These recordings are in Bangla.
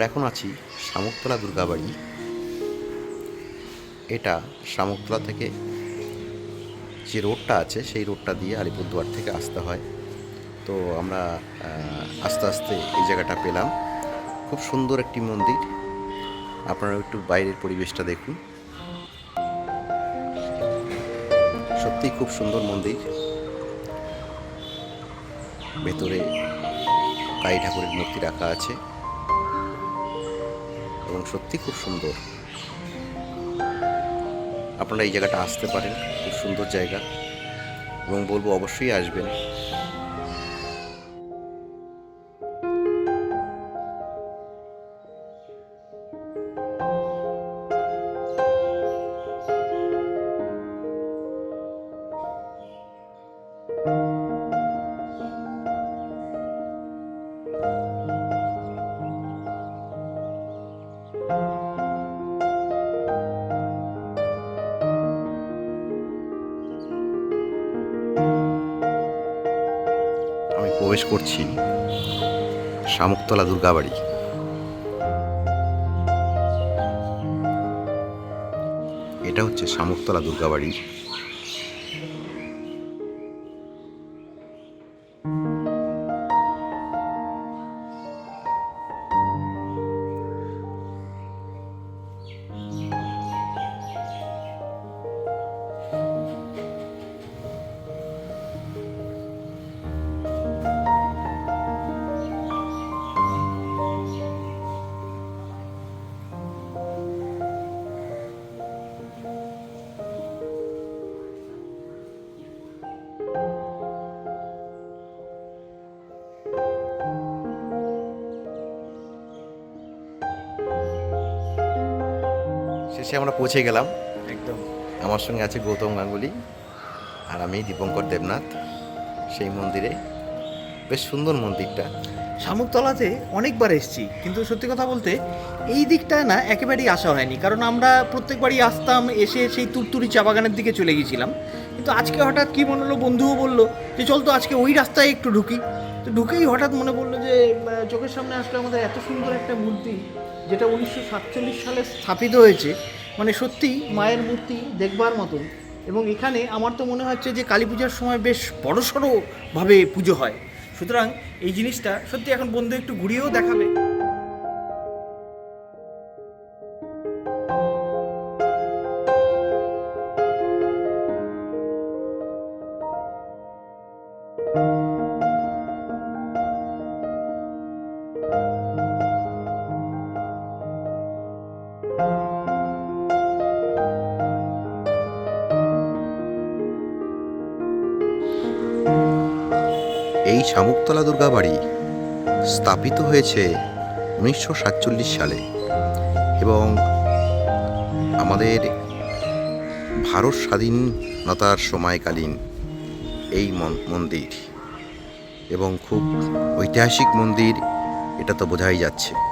আমরা এখন আছি শামুকতলা দুর্গাবাড়ি। এটা শামুকতলা থেকে যে রোডটা আছে, সেই রোডটা দিয়ে আলিপুরদুয়ার থেকে আসতে হয়। তো আমরা আস্তে আস্তে এই জায়গাটা পেলাম। খুব সুন্দর একটি মন্দির। আপনারা একটু বাইরের পরিবেশটা দেখুন। সত্যিই খুব সুন্দর মন্দির। ভেতরে কালী ঠাকুরের মূর্তি রাখা আছে। এবং সত্যি খুব সুন্দর। আপনারা এই জায়গাটা আসতে পারেন, খুব সুন্দর জায়গা এবং বলব অবশ্যই আসবেন। প্রবেশ করছি শামুকতলা দুর্গাবাড়ি। এটা হচ্ছে শামুকতলা দুর্গাবাড়ি। শেষে আমরা পৌঁছে গেলাম। একদম। আমার সঙ্গে আছে গৌতম গাঙ্গুলি আর আমি দীপঙ্কর দেবনাথ। সেই মন্দিরে। বেশ সুন্দর মন্দিরটা। শামুকতলাতে অনেকবার এসেছি কিন্তু সত্যি কথা বলতে এই দিকটা না একেবারেই আসা হয়নি। কারণ আমরা প্রত্যেকবারই আসতাম এসে সেই তুরতুরি চা বাগানের দিকে চলে গেছিলাম। কিন্তু আজকে হঠাৎ কি মনে হলো বন্ধুও বলল যে চল তো আজকে ওই রাস্তায় একটু ঢুকি। তো ঢুকেই হঠাৎ মনে পড়ল যে চোখের সামনে আসলে আমাদের এত সুন্দর একটা মূর্তি যেটা উনিশশো সাতচল্লিশ সালে স্থাপিত হয়েছে। মানে সত্যি মায়ের মূর্তি দেখবার মতন। এবং এখানে আমার তো মনে হচ্ছে যে কালী পূজার সময় বেশ বড়সড়ভাবে পুজো হয়। সুতরাং এই জিনিসটা সত্যি এখন বন্ধু একটু ঘুরিয়েও দেখাবে। এই শামুকতলা দুর্গা বাড়ি স্থাপিত হয়েছে উনিশশো সাতচল্লিশ সালে এবং আমাদের ভারত স্বাধীনতার সময়কালীন এই মন- মন্দির এবং খুব ঐতিহাসিক মন্দির, এটা তো বোঝাই যাচ্ছে।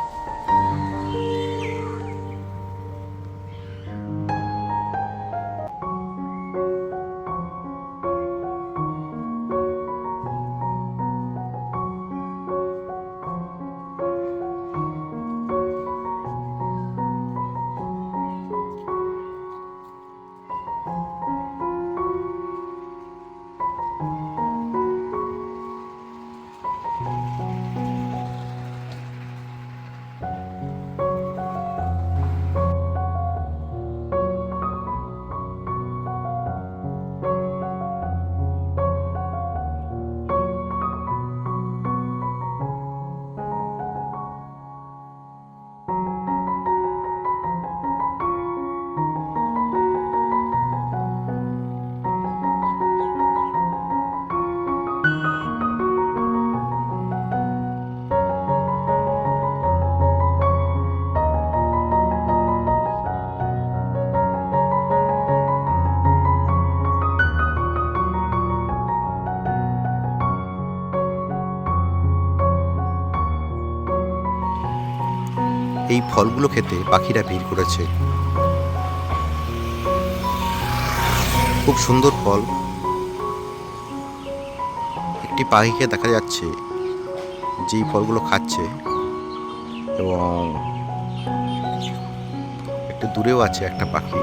ফলগুলো খেতে পাখিরা ভিড় করেছে। খুব সুন্দর ফল। একটি পাখিকে দেখা যাচ্ছে যেই ফলগুলো খাচ্ছে এবং একটু দূরেও আছে একটা পাখি।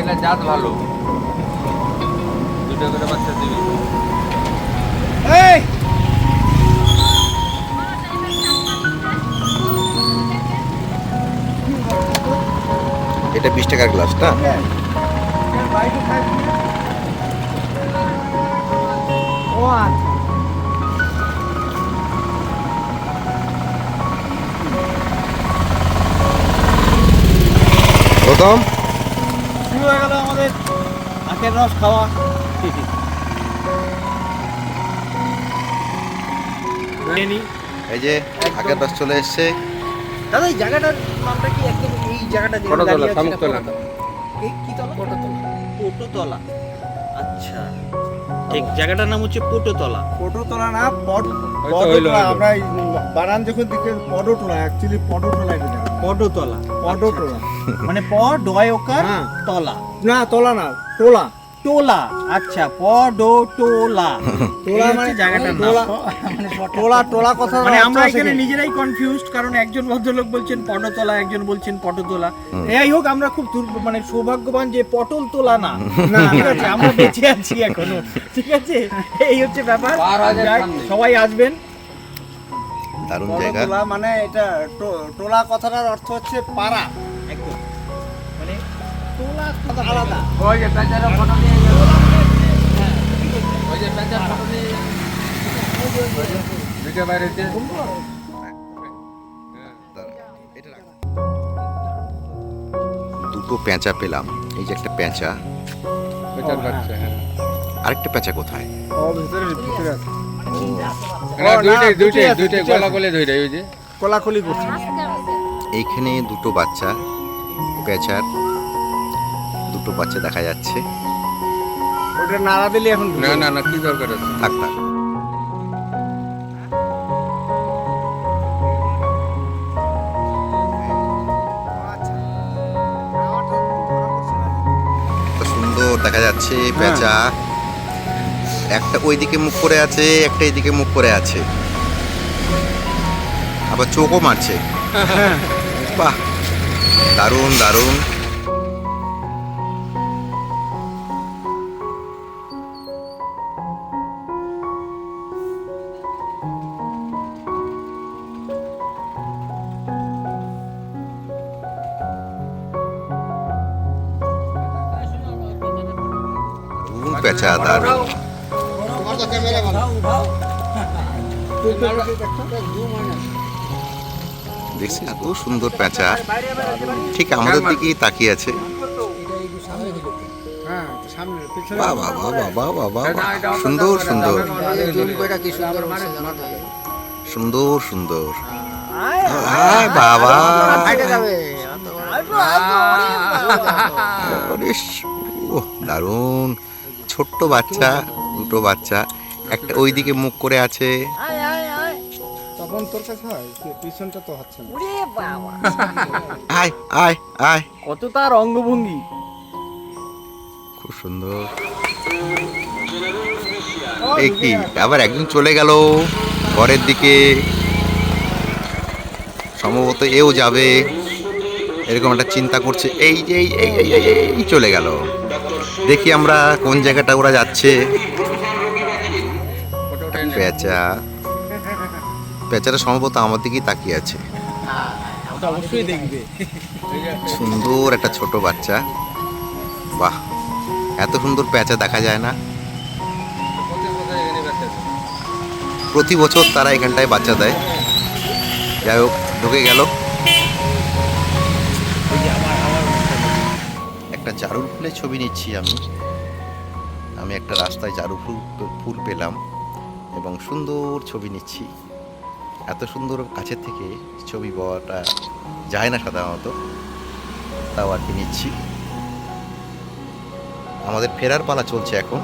এটা জাত ভালো। দুটো করে বাচ্চা দিবি। এটা বিশ টাকার গ্লাস না? ও আচ্ছা প্রথম? শুরু হয়ে গেল আমাদের আখের রস খাওয়া। নিই। এই যে আখের রস চলে এসছে। দাদা এই জায়গাটার নামটা কি একদম এই জায়গাটা কি তলা? পটোতলা পটোতলা আচ্ছা। ঠিক জায়গাটার নাম হচ্ছে পটোতলা। পটোতলা না পট পটোতলা আমরা এই বানান যখন দিকে পটোতলা অ্যাকচুয়ালি পটোতলা এটা। পটোতলা। পটোতলা। মানে প ডয় ওকার হ্যাঁ। তলা। না তলা না তোলা। টোলা। আচ্ছা ডো টোলা মানে হচ্ছে জায়গাটার নাম। তোলা তোলা তোলা কথা মানে আমরা এখানে নিজেরাই কনফিউজড কারণ একজন ভদ্রলোক বলছেন পটতলা একজন বলছেন পটতলা। যাই হোক আমরা খুব মানে সৌভাগ্যবান যে পটল তোলা না। না ঠিক আছে আমরা বেঁচে আছি এখনও। ঠিক আছে? এই হচ্ছে ব্যাপার। সবাই আসবেন। দারুণ জায়গা। মানে এটা টোলা কথাটার অর্থ হচ্ছে পাড়া। আলাদা। ওই যে প্যাঁচার ফটো নিয়ে ওই যে প্যাঁচার ফটো নিয়ে দুটো বাইরেতে দুটো পেঁচা পেলাম। এই যে একটা পেঁচা। প্যাঁচার বাচ্চা হ্যাঁ আরেকটা পেঁচা কোথায়? ও ভিতরে ভিতরে আছে দুইটাই দুইটাই আছে, দুইটাই গলা গলে ধরে ওই যে। কোলাকুলি করছে। এইখানে দুটো বাচ্চা পেঁচার। দুটো বাচ্চা দেখা যাচ্ছে। ওটা নাড়া দিলে এখন না না না কি দরকার আছে? থাক থাক। সুন্দর দেখা যাচ্ছে পেঁচা একটা ওইদিকে মুখ করে আছে একটা এইদিকে মুখ করে আছে। আবার চোখও মারছে। বাহ দারুণ দারুণ। পেঁচা দারুণ দেখছি এত সুন্দর পেঁচা ঠিক আমাদের দিকেই তাকিয়ে আছে হ্যাঁ বাহ বাহ বাহ সুন্দর সুন্দর সুন্দর সুন্দর বাবা দারুণ ছোট্ট বাচ্চা দুটো বাচ্চা একটা ওইদিকে মুখ করে আছে। তখন তোর কাছে হয়? পিছনটা তো হচ্ছে না। আয় আয় আয়। কত তার অঙ্গভঙ্গি খুব সুন্দর। এই কি? আবার একদিন চলে গেল। ঘরের দিকে। সম্ভবত এও যাবে। এরকম একটা চিন্তা করছে। এই যে এই এই এই এই, এই, এই চলে গেল। দেখি আমরা কোন জায়গাটা ওরা যাচ্ছে। পেঁচা। পেঁচাটা সম্ভবত আমার দিকেই তাকিয়ে আছে। সুন্দর একটা ছোট বাচ্চা। বাহ, এত সুন্দর পেঁচা দেখা যায় না। প্রতি বছর তারা এখানটায় বাচ্চা দেয়। যাই হোক, ঢুকে গেল। একটা জারুল ফুলের ছবি নিচ্ছি আমি। আমি একটা রাস্তায় জারু ফুল ফুল পেলাম এবং সুন্দর ছবি নিচ্ছি। এত সুন্দর কাছের থেকে ছবি পাওয়াটা যায় না সাধারণত, তাও আর কি নিচ্ছি। আমাদের ফেরার পালা চলছে এখন।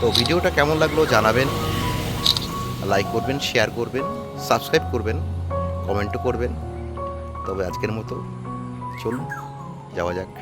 তো ভিডিওটা কেমন লাগল জানাবেন, লাইক করবেন, শেয়ার করবেন, সাবস্ক্রাইব করবেন, কমেন্টও করবেন। তবে আজকের মতো চলুন, যাওয়া যাক।